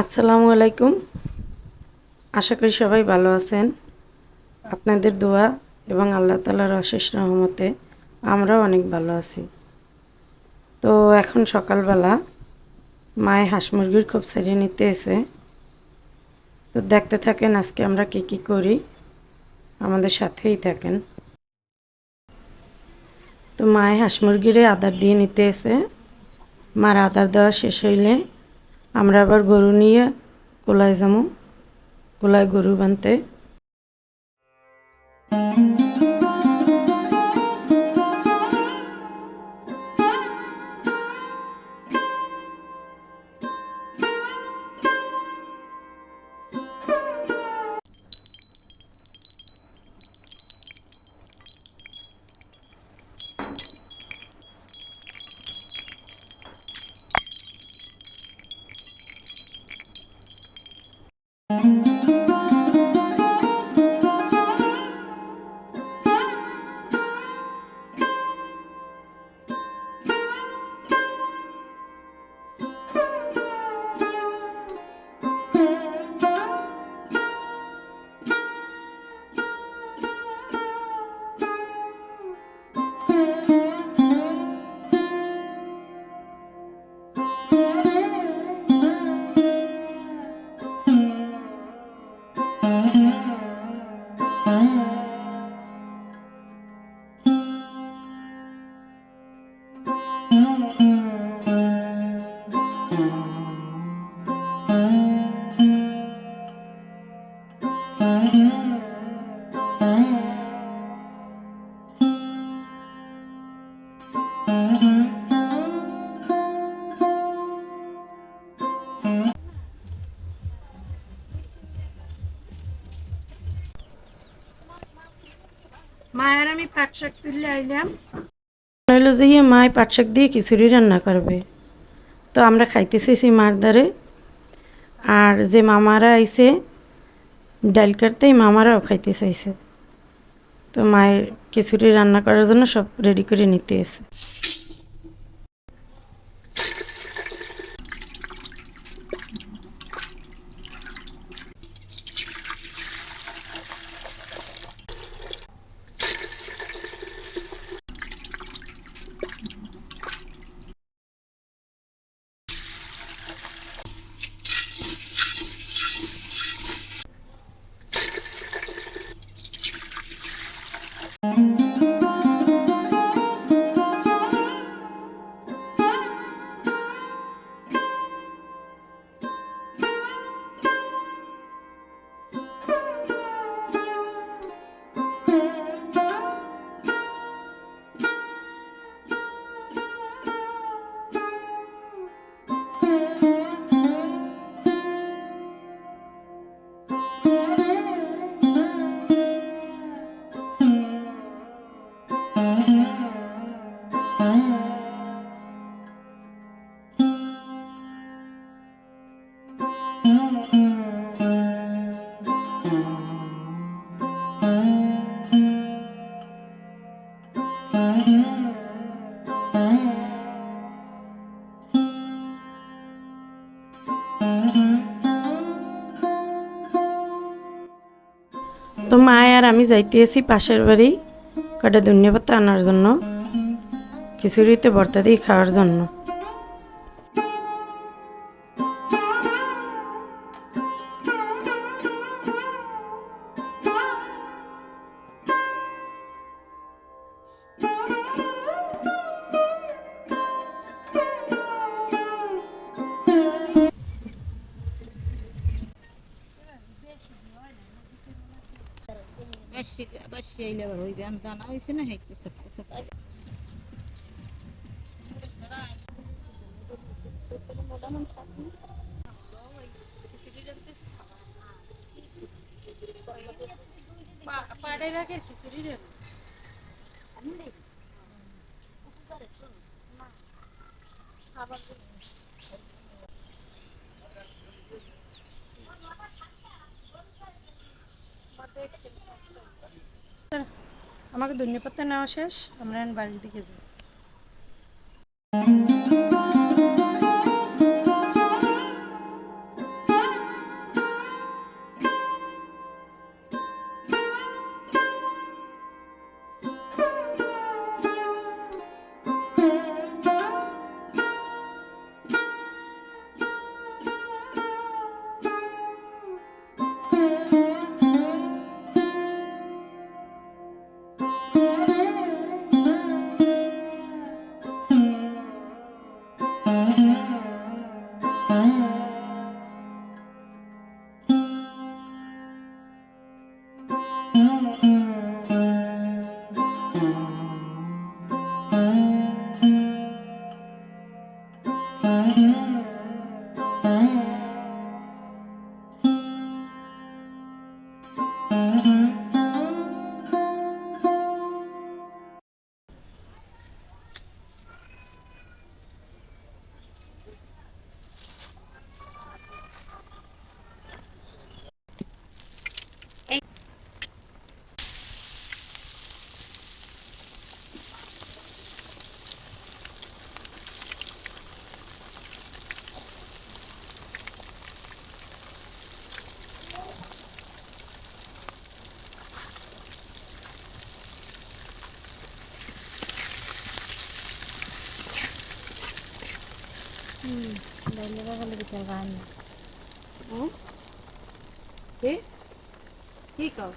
আসসালামু আলাইকুম। আশা করি সবাই ভালো আছেন। আপনাদের দোয়া এবং আল্লাহ তালার অশেষ রহমতে আমরাও অনেক ভালো আছি। তো এখন সকালবেলা মায়ে হাঁস মুরগির খুব সেরে নিতে এসে, তো দেখতে থাকেন আজকে আমরা কী কী করি। আমাদের সাথেই থাকেন। তো মায়ে হাঁস মুরগিরে আদার দিয়ে নিতে এসে, মার আদার দেওয়া শেষ হইলে আমরা আবার গরু নিয়ে কোলায় যাব কোলায় গরু বানতে। মায়ের আমি পাট শাক তুললে আইলাম। হইল যে ইয়ে মায় পাট শাক দিয়ে খিচুড়ি রান্না করবে। তো আমরা খাইতেছি মার দ্বারে। আর যে মামারা আইছে ডাল কাটতেই মামারাও খাইতে চাইছে। তো মায়ের খিচুড়ি রান্না করার জন্য সব রেডি করে নিতে এসে। তো মায় আর আমি যাইতে এসি পাশের বাড়ি, কটা ধন্যবাদ আনার জন্য, খিচুড়িতে ভর্তা দিয়ে খাওয়ার জন্য। বাসি বাসি আইলে আবার হইবে আন দানা হইছে না হেইতেছে পাইছে আমাকে ধনিয়া নেওয়া শেষ আমরা বাড়ির দিকে যাই। কি কি কও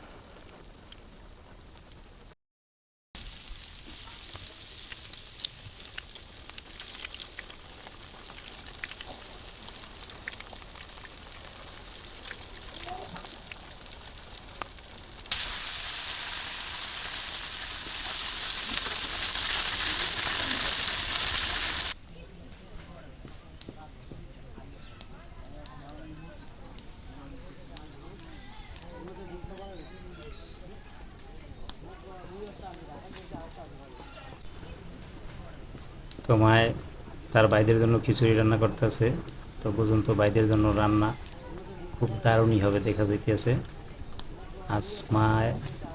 তো মায় তার ভাইদের জন্য খিচুড়ি রান্না করতেছে। তো পর্যন্ত ভাইদের জন্য রান্না খুব দারুণই হবে দেখা যাইতেছে। আজ মা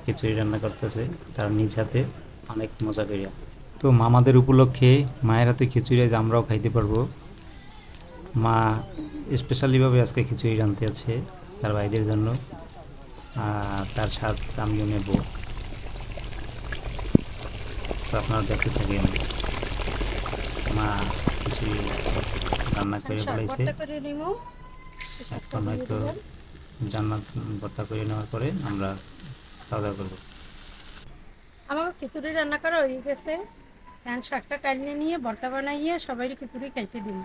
খিচুড়ি রান্না করতেছে, তার নিজ হাতে অনেক মজা করিয়া তো মামাদের উপলক্ষে মায়ের হাতে খিচুড়ি আজ আমরাও খাইতে পারব। মা স্পেশালিভাবে আজকে খিচুড়ি রাঁধতে আছে তার ভাইদের জন্য। আর তার স্বাদ আমিও নেব। তো আপনারা দেখতে থাকেন। মা কিছু রান্না করে ফেলাইছে এখন হয়তো জান্নাত ভর্তা করে নেওয়ার পরে আমরা খাওয়া দাওয়া করব। আমাকে খিচুড়ি রান্না করা হয়ে গেছে। ধান শাকটা কালিয়ে নিয়ে ভর্তা বানাইয়ে সবাই খিচুড়ি খাইতে দিন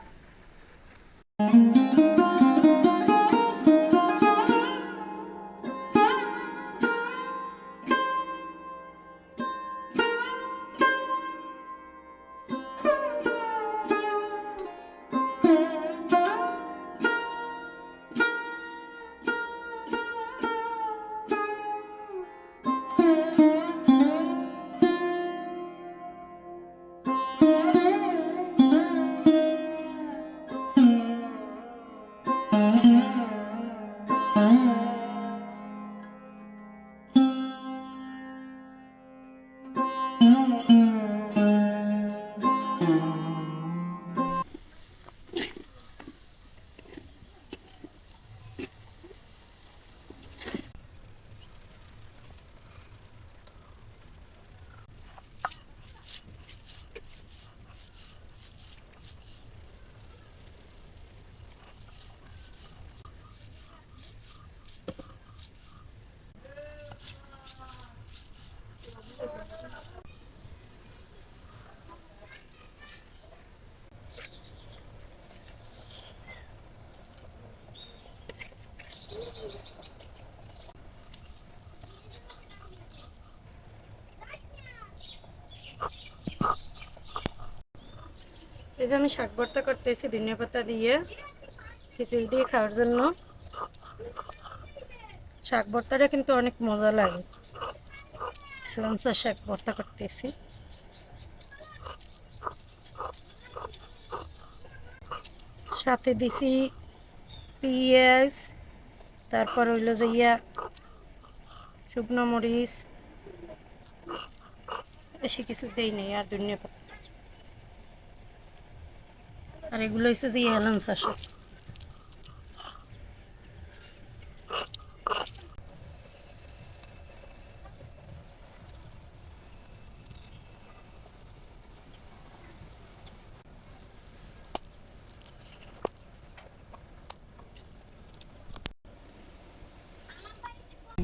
এই যে আমি শাক ভর্তা করতেছি, ধনিয়া পাতা দিয়ে, খিচুড়ি দিয়ে খাওয়ার জন্য। শাক ভর্তাটা কিন্তু অনেক মজা লাগে। লঞ্চা শাক ভর্তা করতেছি। সাথে দিছি পেঁয়াজ, তারপর হইল যে ইয়া, শুকনো মরিচ। বেশি কিছু দেই নেই, আর ধনিয়া পাতা। আর এগুলো হচ্ছে যে হেলান চাষা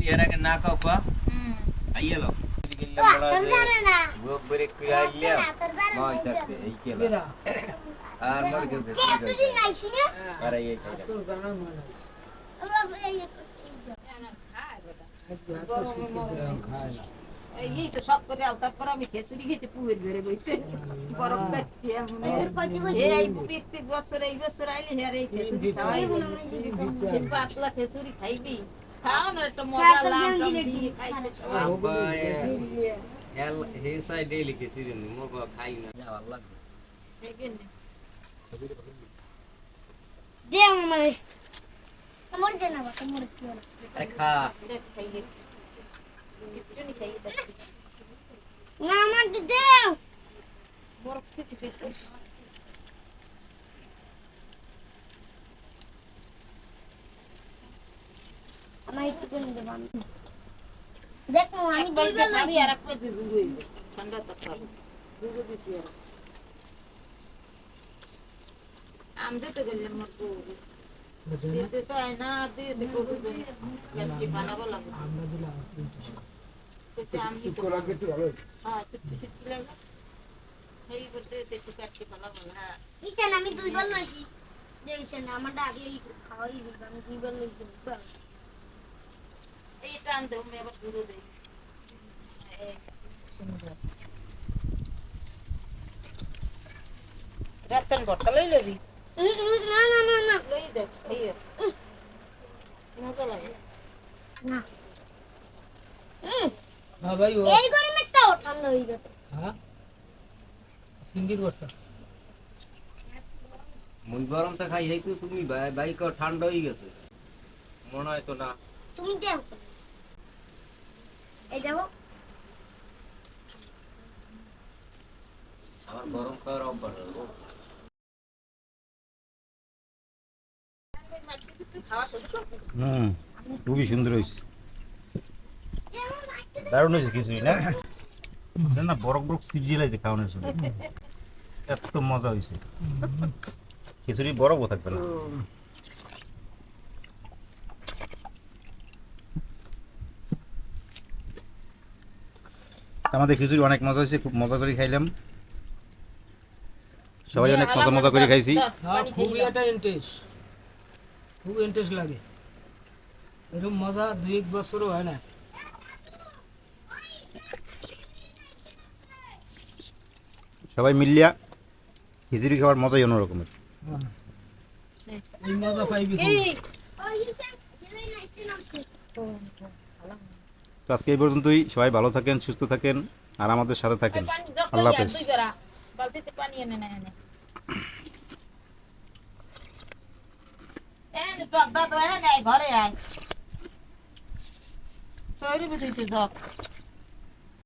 ಎರಾಗ ನಾಕಪ್ಪ ಅಯ್ಯಲ್ಲ ಒಬ್ಬರೇ ಅಯ್ಯ ಮಾತಾಡ್ತೆ ಐಕ್ಯಲ್ಲ এই তো শখ করে আলতা আমি খেসুরি খেতে পুকুর বেড়ে বইছে বরফ বছর এই বছর আইলে হ্যাঁ এই খেসুরি খাওয়াই পাতলা খেসুরি খাইবি। খাও না একটা মজা লাগছে খাই। না দে আমার আমার জানা বাবা আমার কি হলো আরে খা দেখ খাইয়ে কিচ্ছু নি খাইয়ে দেখছি না আমার দে বরফ খেতে খেতে আমার একটু করে দেব আমি দেখো আমি একবার দুইবার খাবি আর একবার দিয়ে দূর হইবে ঠান্ডা তো খাব দুটো দিছি আর আম দিতে গেলে আমার বউ দিতে চায় না দিয়েছে কবুল করে এমনি বানাবো লাগবে কইছে আম নিতে হ্যাঁ চুপটি চুপটি লাগে এই বলতে সে একটু কাটতে পালাবো হ্যাঁ ঈশান আমি দুইবার লইছি যে ঈশান আমার ডাকে খাওয়াই দিবা আমি দুইবার লইছি এই টান দেবো আমি আবার জুড়ে দেই এই, সুন্দর। রাচ্চান ভর্তা লই লবি না না না না লই দেখ এই মজা লাগে না হ্যাঁ ভাই ও এই গরমে তাও ঠান্ডা হয়ে যাবে হ্যাঁ সিঙ্গির বস্তা মন গরম তো খাই তো তুমি বাইক ঠান্ডা হয়ে গেছে মনে হয় তো না তুমি দেও এই দেখো আমার গরম খাওয়ার অভ্যাস খুবই সুন্দর হয়েছে। দারুণ হয়েছে খিচুড়ি, না? না, বরফ সিজিয়ে লাগছে খাওয়ানোর জন্য। এত মজা হয়েছে। খিচুড়ি বরফও থাকবে না। আমাদের খিচুড়ি অনেক মজা হয়েছে, খুব মজা করে খাইলাম। সবাই অনেক মজা মজা করে খাইছি। হ্যাঁ খুবই একটা ইন্টারেস্ট খুব ইন্টারেস্ট লাগে। এরকম মজা দুই এক বছরও হয় না। সবাই মিলিয়া খিচুড়ি খাওয়ার মজাই অন্যরকমের। এই মজা পাইবি তো আজকে এই পর্যন্তই। সবাই ভালো থাকেন সুস্থ থাকেন আর আমাদের সাথে থাকেন। আল্লাহ হাফেজ। ঘরে আয়। সৌরি বুঝেছে জগ